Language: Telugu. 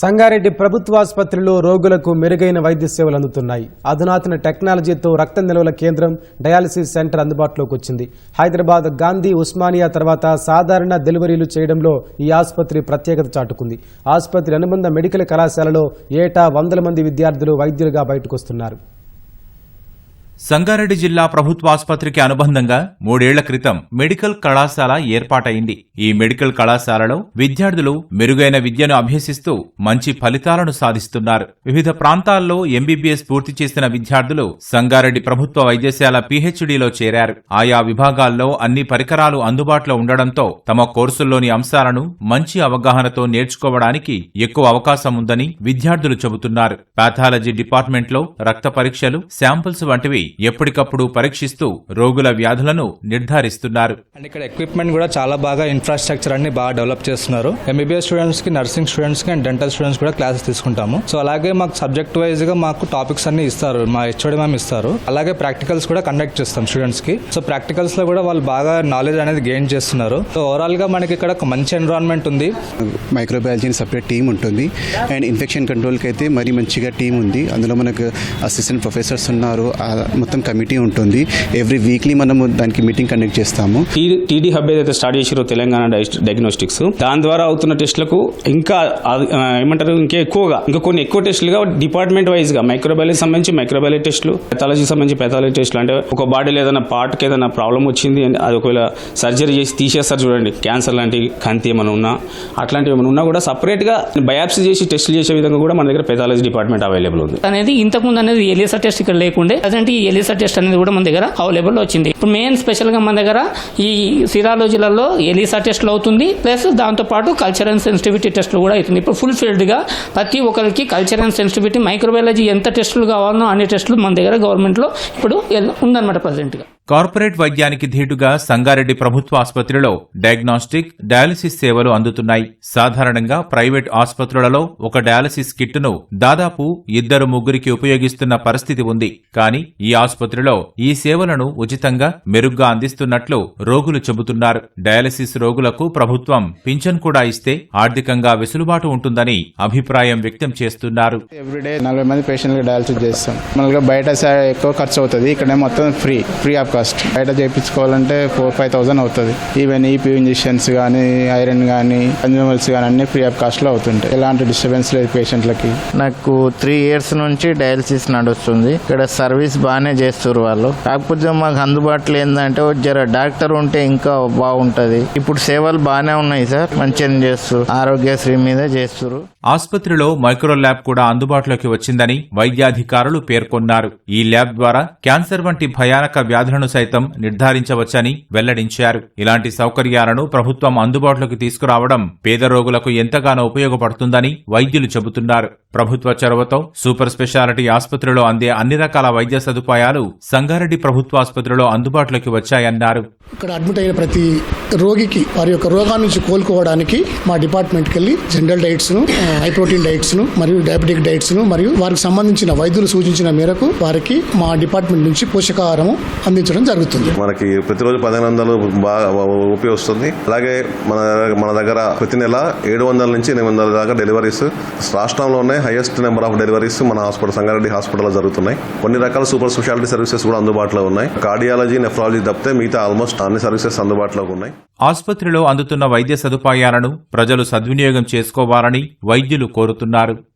సంగారెడ్డి ప్రభుత్వాసుపత్రిలో రోగులకు మెరుగైన వైద్య సేవలు అందుతున్నాయి. అధునాతన టెక్నాలజీతో రక్త నిల్వల కేంద్రం డయాలసిస్ సెంటర్ అందుబాటులోకి వచ్చింది. హైదరాబాద్ గాంధీ ఉస్మానియా తర్వాత సాధారణ డెలివరీలు చేయడంలో ఈ ఆసుపత్రి ప్రత్యేకత చాటుకుంది. ఆసుపత్రి అనుబంధ మెడికల్ కళాశాలలో ఏటా వందల మంది విద్యార్థులు వైద్యులుగా బయటకొస్తున్నారు సంగారెడ్డి జిల్లా ప్రభుత్వ ఆసుపత్రికి అనుబంధంగా మూడేళ్ళ క్రితం మెడికల్ కళాశాల ఏర్పాటైంది. ఈ మెడికల్ కళాశాలలో విద్యార్థులు మెరుగైన విద్యను అభ్యసిస్తూ మంచి ఫలితాలను సాధిస్తున్నారు. వివిధ ప్రాంతాల్లో ఎంబీబీఎస్ పూర్తి చేసిన విద్యార్థులు సంగారెడ్డి ప్రభుత్వ వైద్యశాల పీహెచ్డీలో చేరారు. ఆయా విభాగాల్లో అన్ని పరికరాలు అందుబాటులో ఉండడంతో తమ కోర్సుల్లోని అంశాలను మంచి అవగాహనతో నేర్చుకోవడానికి ఎక్కువ అవకాశం ఉందని విద్యార్థులు చెబుతున్నారు. పాథాలజీ డిపార్ట్మెంట్లో రక్త పరీక్షలు శాంపిల్స్ వంటివి ఎప్పటికప్పుడు పరీక్షిస్తూ రోగుల వ్యాధులను నిర్ధారిస్తున్నారు. అండ్ ఇక్కడ ఎక్విప్మెంట్ కూడా చాలా బాగా ఇన్ఫ్రాస్ట్రక్చర్ అన్ని బాగా డెవలప్ చేస్తున్నారు. ఎంబీబీఎస్ స్టూడెంట్స్కి నర్సింగ్ స్టూడెంట్స్కి అండ్ డెంటల్ స్టూడెంట్స్ కూడా క్లాసెస్ తీసుకుంటాము. సో అలాగే మాకు సబ్జెక్ట్ వైజ్గా మాకు టాపిక్స్ అన్ని ఇస్తారు. మా హెచ్ఓడి మ్యామ్ ఇస్తారు. అలాగే ప్రాక్టికల్స్ కూడా కండక్ట్ చేస్తాం స్టూడెంట్స్కి. సో ప్రాక్టికల్స్లో కూడా వాళ్ళు బాగా నాలెడ్జ్ అనేది గెయిన్ చేస్తున్నారు. సో ఓవరాల్గా మనకి ఇక్కడ ఒక మంచి ఎన్విరాన్మెంట్ ఉంది. మైక్రోబయాలజీ సపరేట్ టీం ఉంటుంది. అండ్ ఇన్ఫెక్షన్ కంట్రోల్కి అయితే మరీ మంచిగా టీం ఉంది. అందులో మనకు అసిస్టెంట్ ప్రొఫెసర్స్ ఉన్నారు. ఆ మొత్తం కమిటీ ఉంటుంది. ఎవ్రీ వీక్లీ మనము దానికి మీటింగ్ కండక్ట్ చేస్తాము. టీడీ హబ్ ఏదైతే స్టార్ట్ చేసారో తెలంగాణ డయాగ్నోస్టిక్స్ దాని ద్వారా అవుతున్న టెస్టులకు ఇంకా ఏమంటారు ఇంకా ఎక్కువగా ఇంకా కొన్ని ఎక్కువ టెస్టులుగా డిపార్ట్మెంట్ వైజ్గా మైక్రోబయాలజీ సంబంధించి మైక్రోబయాలజీ టెస్టులు పెథాలజీ సంబంధించి పెథాలజీ టెస్టులు. అంటే ఒక బాడీలో ఏదైనా పార్ట్కి ఏదైనా ప్రాబ్లం వచ్చింది అది ఒకవేళ సర్జరీ చేసి తీసేస్తారు చూడండి. క్యాన్సర్ లాంటి కంతి ఏమైనా ఉన్నా అట్లాంటివి ఏమైనా ఉన్నా కూడా సపరేట్గా బయాప్సీ చేసి టెస్టులు చేసే విధంగా కూడా మన దగ్గర పెథాలజీ డిపార్ట్మెంట్ అవైలబుల్ ఉంది. అనేది ఇంతకు ముందు అనేది ఎలిసా టెస్ట్ ఇక్కడ లేకుండే. ఈ ఎలిసా టెస్ట్ అనేది కూడా మన దగ్గర అవైలబుల్ వచ్చింది. ఇప్పుడు మెయిన్ స్పెషల్గా మన దగ్గర ఈ సిరాలజీలలో ఎలిసా టెస్ట్లు అవుతుంది ప్లస్ దాంతో పాటు కల్చర్ అండ్ సెన్సిటివిటీ టెస్ట్లు కూడా అవుతుంది. ఇప్పుడు ఫుల్ ఫీల్డ్గా ప్రతి ఒక్కరికి కల్చర్ అండ్ సెన్సిటివిటీ మైక్రోబయాలజీ ఎంత టెస్టులు కావాలనో అన్ని టెస్టులు మన దగ్గర గవర్నమెంట్లో ఇప్పుడు ఉందన్నమాట ప్రజెంట్గా. కార్పొరేట్ వైద్యానికి ధీటుగా సంగారెడ్డి ప్రభుత్వ ఆసుపత్రిలో డయాగ్నోస్టిక్ డయాలసిస్ సేవలు అందుతున్నాయి. సాధారణంగా ప్రైవేట్ ఆసుపత్రులలో ఒక డయాలసిస్ కిట్టును దాదాపు ఇద్దరు ముగ్గురికి ఉపయోగిస్తున్న పరిస్థితి ఉంది. కానీ ఈ ఆసుపత్రిలో ఈ సేవలను ఉచితంగా మెరుగ్గా అందిస్తున్నట్లు రోగులు చెబుతున్నారు. డయాలసిస్ రోగులకు ప్రభుత్వం పింఛన్ కూడా ఇస్తే ఆర్థికంగా వెసులుబాటు ఉంటుందని అభిప్రాయం వ్యక్తం చేస్తున్నారు. ఎవ్రీడే నలభై మంది పేషెంట్లకు డయాలసిస్ చేస్తాం. మనకి బయట ఎక్కువ ఖర్చు అవుతుంది. ఇక్కడ మొత్తం ఫ్రీ. ఫ్రీ కాస్ట్ బయట చేయించుకోవాలంటే ఫోర్ ఫైవ్ థౌసండ్ అవుతుంది. ఈవెన్ ఈపీ ఇంజెక్షన్స్ కానీ ఐరన్ కానీ కన్జ్యూమర్స్ కానీ అన్ని ఫ్రీ ఆఫ్ కాస్ట్లో అవుతుంటాయి. ఎలాంటి డిస్టర్బెన్స్ లేదు పేషెంట్లకి నాకు త్రీ ఇయర్స్ నుంచి డయాలసిస్ నడుస్తుంది. ఇక్కడ సర్వీస్ బాగానే చేస్తారు వాళ్ళు. కాకపోతే మాకు అందుబాటులో ఏంటంటే జర డాక్టర్ ఉంటే ఇంకా బాగుంటది. ఇప్పుడు సేవలు బాగానే ఉన్నాయి సార్. మంచిగా చేస్తారు ఆరోగ్యశ్రీ మీద చేస్తారు ఆసుపత్రిలో మైక్రో ల్యాబ్ కూడా అందుబాటులోకి వచ్చిందని వైద్యాధికారులు పేర్కొన్నారు. ఈ ల్యాబ్ ద్వారా క్యాన్సర్ వంటి భయానక వ్యాధులను సైతం నిర్ధారించవచ్చని వెల్లడించారు. ఇలాంటి సౌకర్యాలను ప్రభుత్వం అందుబాటులోకి తీసుకురావడం పేద రోగులకు ఎంతగానో ఉపయోగపడుతుందని వైద్యులు చెబుతున్నారు. ప్రభుత్వ చొరవతో సూపర్ స్పెషాలిటీ ఆసుపత్రిలో అందే అన్ని రకాల వైద్య సదుపాయాలు సంగారెడ్డి ప్రభుత్వ ఆసుపత్రిలో అందుబాటులోకి వచ్చాయన్నారు. ఇక్కడ అడ్మిట్ అయిన ప్రతి రోగికి వారి యొక్క రోగాల నుంచి కోలుకోవడానికి మా డిపార్ట్మెంట్కి వెళ్ళి జనరల్ డైట్స్ను హై ప్రోటీన్ డైట్స్ను మరియు డయాబెటిక్ డైట్స్ను మరియు వారికి సంబంధించిన వైద్యులు సూచించిన మేరకు వారికి మా డిపార్ట్మెంట్ నుంచి పోషకాహారం అందించడం జరుగుతుంది. మనకి ప్రతిరోజు పదిహేను వందలు బాగా ఉపయోగ వస్తుంది అలాగే మన మన దగ్గర ప్రతి నెల ఏడు వందల నుంచి ఎనిమిది వందల దాకా డెలివరీస్ రాష్ట్రంలోనే హైయెస్ట్ నెంబర్ ఆఫ్ డెలివరీస్ మన హాస్పిటల్ సంగారెడ్డి హాస్పిటల్లో జరుగుతున్నాయి. కొన్ని రకాల సూపర్ స్పెషాలిటీ సర్వీసెస్ కూడా అందుబాటులో ఉన్నాయి. కార్డియాలజీ నెఫ్రాలజీ తప్పితే మిగతా ఆల్మోస్ట్ అన్ని సర్వీసెస్ అందుబాటులో ఉన్నాయి. ఆసుపత్రిలో అందుతున్న వైద్య సదుపాయాలను ప్రజలు సద్వినియోగం చేసుకోవాలని వైద్యులు కోరుతున్నారు.